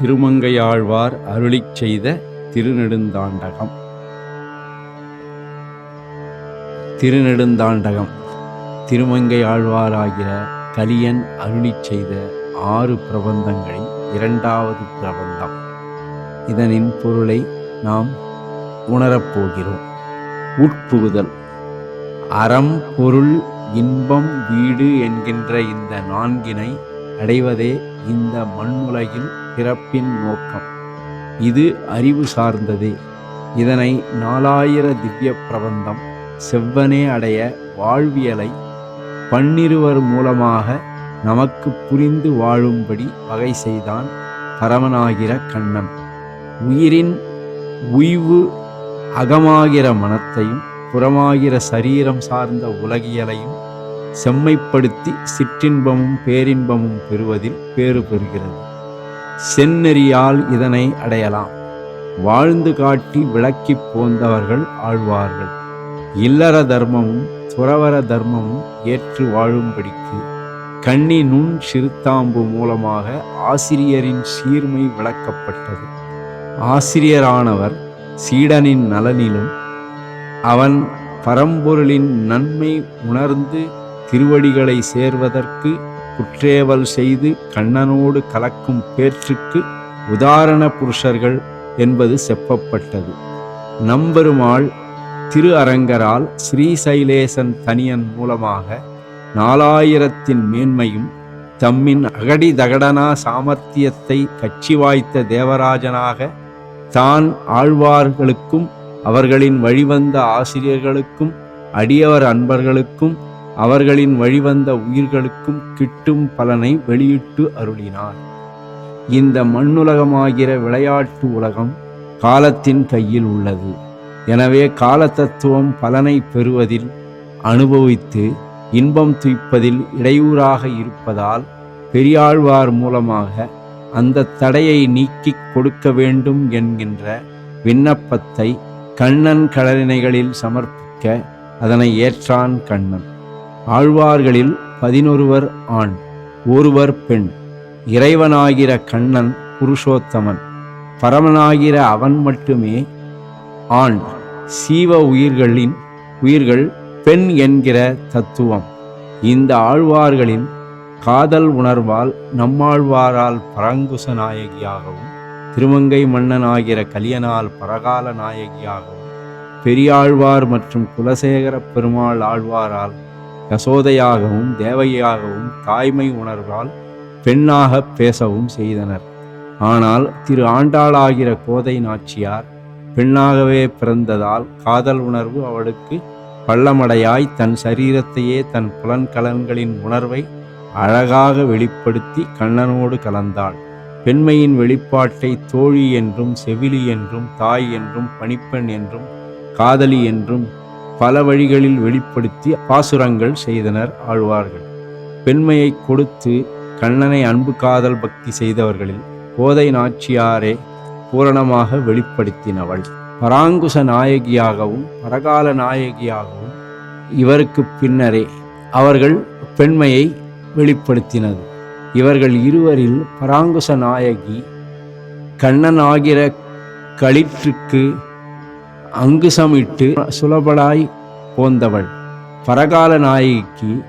திருமங்கையாழ்வார் அருளிச் செய்த திருநெடுந்தாண்டகம். திருநெடுந்தாண்டகம். திருமங்கையாழ்வாராகிற கலியன் அருளிச் செய்த ஆறு பிரபந்தங்களில் இரண்டாவது பிரபந்தம். இதனின் பொருளை நாம் உணரப்போகிறோம் உட்புகுதல். அறம் பொருள் இன்பம் வீடு என்கின்ற இந்த நான்கினை அடைவதே இந்த மண்ணுலகில் பிறப்பின் நோக்கம். இது அறிவு சார்ந்ததே. இதனை நாலாயிர திவ்ய பிரபந்தம் செவ்வனே அடைய வாழ்வியலை பன்னிருவர் மூலமாக நமக்கு புரிந்து வாழும்படி வகை செய்தான் பரமனாகிற கண்ணன். உயிரின் உய்வு அகமாகிற மனத்தையும் புறமாகிற சரீரம் சார்ந்த உலகியலையும் செம்மைப்படுத்தி சிற்றின்பமும் பேரின்பமும் பெறுவதில் பேறு பெறுகிறது. செந்நெறியால் இதனை அடையலாம். வாழ்ந்து காட்டி விளக்கி போந்தவர்கள் ஆழ்வார்கள். இல்லற தர்மமும் துறவர தர்மமும் ஏற்று வாழும்படிக்கு கண்ணி நுண் சிறுத்தாம்பு மூலமாக ஆசிரியரின் சீர்மை விளக்கப்பட்டது. ஆசிரியரானவர் சீடனின் நலனிலும் அவன் பரம்பொருளின் நன்மை உணர்ந்து திருவடிகளை சேர்வதற்கு குற்றேவல் செய்து கண்ணனோடு கலக்கும் பேற்றுக்கு உதாரண புருஷர்கள் என்பது செப்பப்பட்டது. நம்பெருமாள் திரு அரங்கரால் ஸ்ரீசைலேசன் தனியன் மூலமாக நாலாயிரத்தின் மேன்மையும் தம்மின் அகடி தகடனா சாமர்த்தியத்தை கட்சி வாய்த்த தேவராஜனாக தான் ஆழ்வார்களுக்கும் அவர்களின் வழிவந்த ஆசிரியர்களுக்கும் அடியவர் அன்பர்களுக்கும் அவர்களின் வழிவந்த உயிர்களுக்கும் கிட்டும் பலனை வெளியிட்டு அருளினார். இந்த மண்ணுலகமாகிற விளையாட்டு உலகம் காலத்தின் கையில் உள்ளது. எனவே காலதத்துவம் பலனை பெறுவதில் அனுபவித்து இன்பம் துய்ப்பதில் இடையூறாக இருப்பதால் பெரியாழ்வார் மூலமாக அந்த தடையை நீக்கிக் கொடுக்க வேண்டும் என்கின்ற விண்ணப்பத்தை கண்ணன் கடலினைகளில் சமர்ப்பிக்க அதனை ஏற்றான் கண்ணன். ஆழ்வார்களில் பதினொருவர் ஆண் ஒருவர் பெண். இறைவனாகிற கண்ணன் புருஷோத்தமன் பரமனாகிற அவன் மட்டுமே ஆண். சீவ உயிர்களின் உயிர்கள் பெண் என்கிற தத்துவம். இந்த ஆழ்வார்களின் காதல் உணர்வால் நம்மாழ்வாரால் பரங்குச நாயகியாகவும் திருமங்கை மன்னனாகிற கலியனால் பரகால நாயகியாகவும் பெரியாழ்வார் மற்றும் குலசேகர பெருமாள் ஆழ்வாரால் யசோதையாகவும் தேவையாகவும் தாய்மை உணர்வால் பெண்ணாக பேசவும் செய்தனர். ஆனால் திரு ஆண்டாளாகிற கோதை நாச்சியார் பெண்ணாகவே பிறந்ததால் காதல் உணர்வு அவளுக்கு பள்ளமடையாய் தன் சரீரத்தையே தன் புலன்கலன்களின் உணர்வை அழகாக வெளிப்படுத்தி கண்ணனோடு கலந்தாள். பெண்மையின் வெளிப்பாட்டை தோழி என்றும் செவிலி என்றும் தாய் என்றும் பணிப்பெண் என்றும் காதலி என்றும் பல வழிகளில் வெளிப்படுத்தி பாசுரங்கள் செய்தனர் ஆழ்வார்கள். பெண்மையை கொடுத்து கண்ணனை அன்பு காதல் பக்தி செய்தவர்களில் கோதை நாச்சியாரே பூரணமாக வெளிப்படுத்தினவள். பராங்குச நாயகியாகவும் பரகால நாயகியாகவும் இவருக்கு பின்னரே அவர்கள் பெண்மையை வெளிப்படுத்தினது. இவர்கள் இருவரில் பராங்குச நாயகி கண்ணன் ஆகிற களிற்றுக்கு அங்குசமிட்டு சுலபடாய் போந்தவள். பரகால நாயகிக்கு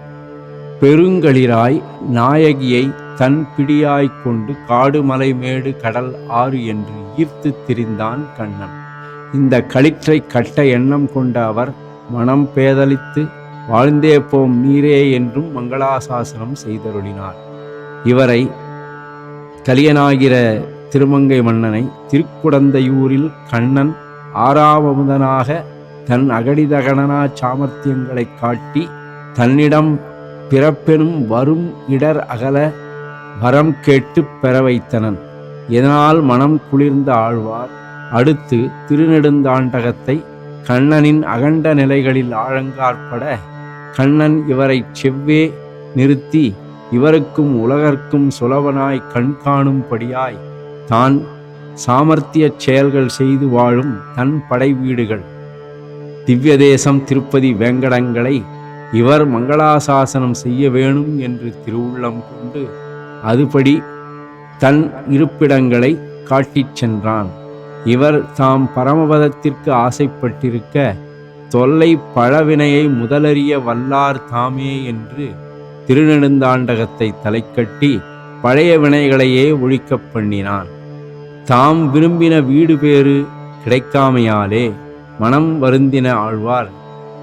பெருங்களிராய் நாயகியை தன் பிடியாய்க் கொண்டு காடு மலை மேடு கடல் ஆறு என்று ஈர்த்து திரிந்தான் கண்ணன். இந்த களிற்றை கட்ட எண்ணம் கொண்ட அவர் மனம் பேதலித்து வாழ்ந்தே போம் நீரே என்றும் மங்களாசாசனம் செய்தருளினார். இவரை கலியனாகிற திருமங்கை மன்னனை திருக்குடந்தையூரில் கண்ணன் ஆறாவமுதனாக தன் அகடிதகணனா சாமர்த்தியங்களை காட்டி தன்னிடம் பிறப்பெனும் வரும் இடர் அகல வரம் கேட்டு பெற வைத்தனன். இதனால் மனம் குளிர்ந்த ஆழ்வார்? அடுத்து திருநெடுந்தாண்டகத்தை கண்ணனின் அகண்ட நிலைகளில் ஆழங்காற்பட கண்ணன் இவரை செவ்வே நிறுத்தி இவருக்கும் உலகர்க்கும் சுலவனாய் கண்காணும்படியாய் தான் சாமர்த்தியச் செயல்கள் செய்து வாழும் தன் படை வீடுகள். திவ்ய தேசம் திருப்பதி வேங்கடங்களை இவர் மங்களாசாசனம் செய்ய வேணும் என்று திருவுள்ளம் கொண்டு அதுபடி தன் இருப்பிடங்களை காட்டிச் சென்றான். இவர் தாம் பரமபதத்திற்கு ஆசைப்பட்டிருக்க தொல்லை பழவினையை முதலறிய வல்லார் தாமே என்று திருநெடுந்தாண்டகத்தை தலைக்கட்டி பழைய வினைகளையே ஒழிக்கப் பண்ணினான். தாம் விரும்பின வீடு பேறு கிடைக்காமையாலே மனம் வருந்தின ஆழ்வார்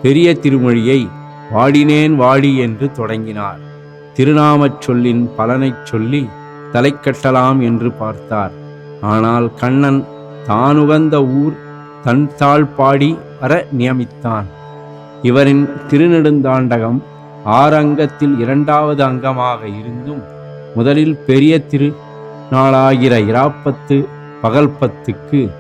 பெரிய திருமொழியை வாடினேன் வாடி என்று தொடங்கினார். திருநாமச் சொல்லின் பலனைச் சொல்லி தலைக்கட்டலாம் என்று பார்த்தார். ஆனால் கண்ணன் தானுகந்த ஊர் தன் தாழ்பாடி வர நியமித்தான். இவரின் திருநெடுந்தாண்டகம் ஆறு அங்கத்தில் இரண்டாவது அங்கமாக இருந்தும் முதலில் பெரிய திரு நாளாகிற இராப்பத்து பகல்பத்துக்கு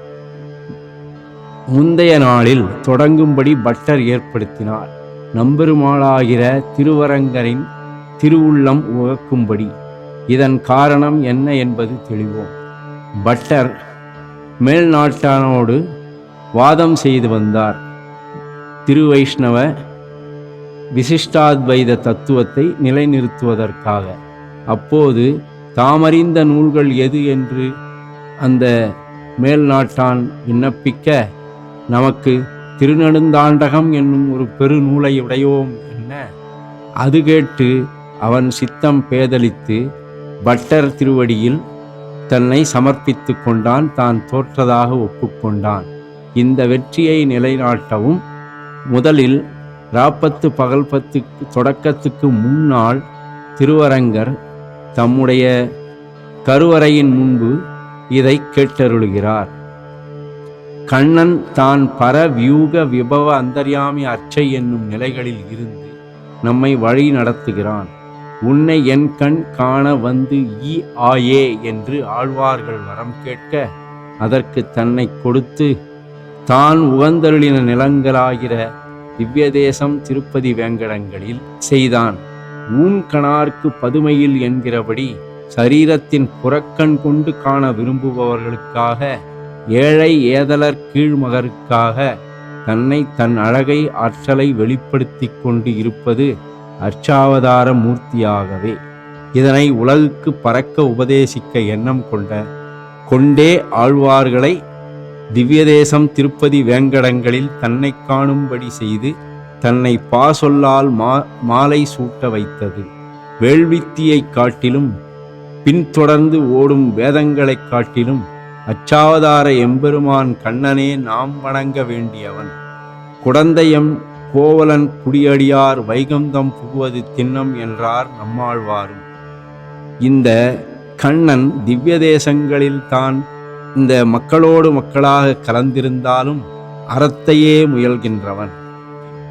முந்தைய நாளில் தொடங்கும்படி பட்டர் ஏற்படுத்தினார். நம்பெருமாளாகிற திருவரங்கரின் திருவுள்ளம் உகக்கும்படி இதன் காரணம் என்ன என்பது தெளிவோம். பட்டர் மேல்நாட்டானோடு வாதம் செய்து வந்தார். திருவைஷ்ணவ விசிஷ்டாத்வைத தத்துவத்தை நிலைநிறுத்துவதற்காக. அப்போது தாமறிந்த நூல்கள் எது என்று அந்த மேல்நாட்டான் விண்ணப்பிக்க நமக்கு திருநெடுந்தாண்டகம் என்னும் ஒரு பெருநூலை உடையோம் என்ன? அது கேட்டு அவன் சித்தம் பேதலித்து பட்டர் திருவடியில் தன்னை சமர்ப்பித்து கொண்டான் தான் தோற்றதாக ஒப்புக்கொண்டான் இந்த வெற்றியை நிலைநாட்டவும் முதலில் ராப்பத்து பகல்பத்துக்கு தொடக்கத்துக்கு முன்னால் திருவரங்கர் தம்முடைய கருவறையின் முன்பு இதை கேட்டருளுகிறார். கண்ணன் தான் பர வியூக விபவ அந்தர்யாமி அர்ச்சை என்னும் நிலைகளில் இருந்து நம்மை வழி நடத்துகிறான். உன்னை என் கண் காண வந்து ஈ ஆயே என்று ஆழ்வார்கள் வரம் கேட்க அதற்கு தன்னை கொடுத்து தான் உகந்தருளின நிலங்களாகிற திவ்யதேசம் திருப்பதி வேங்கடங்களில் செய்தான். ஊன்கணார்க்கு பதுமையில் என்கிறபடி சரீரத்தின் புறக்கண் கொண்டு காண விரும்புபவர்களுக்காக ஏழை ஏதலர் கீழ்மகருக்காக தன்னை தன் அழகை ஆற்றலை வெளிப்படுத்தி கொண்டு இருப்பது அர்ச்சாவதார மூர்த்தியாகவே. இதனை உலகுக்கு பறக்க உபதேசிக்க எண்ணம் கொண்ட கொண்டே ஆழ்வார்களை திவ்யதேசம் திருப்பதி வேங்கடங்களில் தன்னை காணும்படி செய்து தன்னை பாசொல்லால் மா மாலை சூட்ட வைத்தது. வேள்வித்தியைக் காட்டிலும் பின்தொடர்ந்து ஓடும் வேதங்களைக் காட்டிலும் அச்சாவதார எம்பெருமான் கண்ணனே நாம் வணங்க வேண்டியவன். குடந்தையம் கோவலன் குடியடியார் வைகந்தம் புகுவது திண்ணம் என்றார் நம்மாழ்வாரும். இந்த கண்ணன் திவ்ய தேசங்களில் தான் இந்த மக்களோடு மக்களாக கலந்திருந்தாலும் அறத்தையே முயல்கின்றவன்.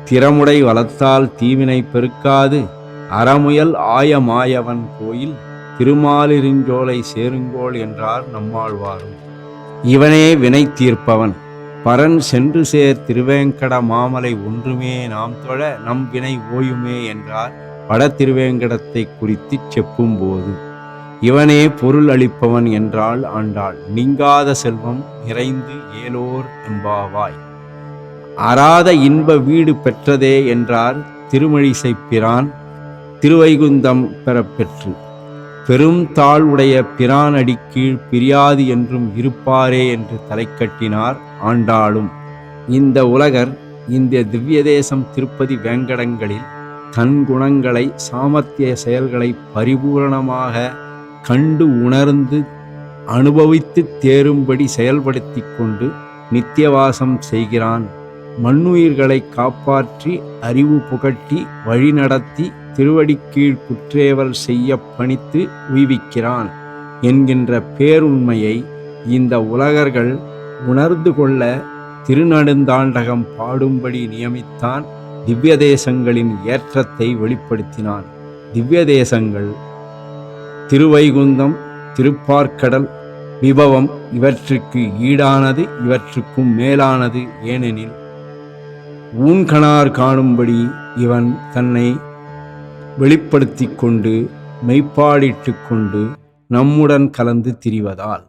திறமுடை வளத்தால் தீவினை பெருக்காது. அறமுயல் ஆயமாயவன் கோயில் திருமாலிருஞ்சோலை சேருங்கோள் என்றார் நம்மாழ்வாரும் இவனே வினை தீர்ப்பவன். பரன் சென்று சேர் திருவேங்கட மாமலை ஒன்றுமே நாம் தொழ நம் வினை ஓயுமே என்றார் வட திருவேங்கடத்தை குறித்துச் செப்பும்போது இவனே பொருள் அளிப்பவன் என்றாள் ஆண்டாள். நீங்காத செல்வம் நிறைந்து ஏலோர் என்பாவாய். அறாத இன்ப வீடு பெற்றதே என்றார் திருமழிசை பிரான் திருவைகுந்தம் பெறப்பெற்று. பெரும் தாழ்வுடைய பிரானடி கீழ் பிரியாது என்றும் இருப்பாரே என்று தலைக்கட்டினார் ஆண்டாளும். இந்த உலகர் இந்த திவ்யதேசம் திருப்பதி வேங்கடங்களில் தன் குணங்களை சாமர்த்திய செயல்களை பரிபூரணமாக கண்டு உணர்ந்து அனுபவித்து தேரும்படி செயல்படுத்தி கொண்டு நித்தியவாசம் செய்கிறான் மண்ணுயிர்களை காப்பாற்றி அறிவு புகட்டி வழிநடத்தி திருவடிக்கீழ் குற்றேவல் செய்ய பணித்து உய்விக்கிறான் என்கின்ற பேருண்மையை இந்த உலகர்கள் உணர்ந்து கொள்ள திருநடுந்தாண்டகம் பாடும்படி நியமித்தான் திவ்ய தேசங்களின் ஏற்றத்தை வெளிப்படுத்தினான். திவ்ய தேசங்கள் திருவைகுந்தம் திருப்பார்க்கடல் விபவம் இவற்றுக்கு ஈடானது இவற்றுக்கும் மேலானது ஏனெனில் ஊன்கணார் காணும்படி இவன் தன்னை வெளிப்படுத்தி கொண்டு மெய்ப்பாடிட்டு கொண்டு நம்முடன் கலந்து திரிவதால்.